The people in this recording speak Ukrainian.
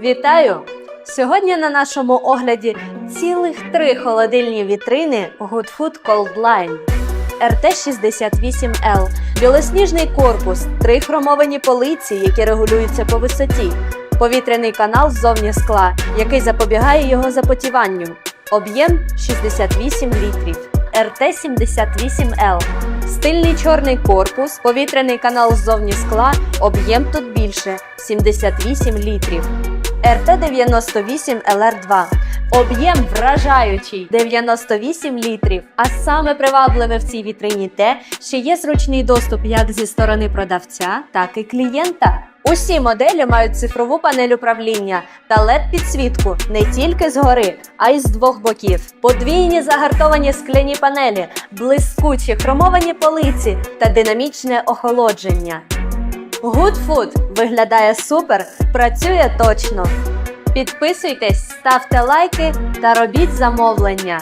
Вітаю! Сьогодні на нашому огляді цілих три холодильні вітрини Good Food Cold Line. РТ-68L, білосніжний корпус, три хромовані полиці, які регулюються по висоті, повітряний канал ззовні скла, який запобігає його запотіванню. Об'єм 68 літрів. РТ-78L. Стильний чорний корпус, повітряний канал ззовні скла, об'єм тут більше 78 літрів. РТ-98ЛР2. Об'єм вражаючий 98 літрів. А саме привабливе в цій вітрині те, що є зручний доступ як зі сторони продавця, так і клієнта. Усі моделі мають цифрову панель управління та led підсвітку не тільки згори, а й з двох боків. Подвійні загартовані скляні панелі, блискучі хромовані полиці та динамічне охолодження. Good Food виглядає супер, працює точно. Підписуйтесь, ставте лайки та робіть замовлення.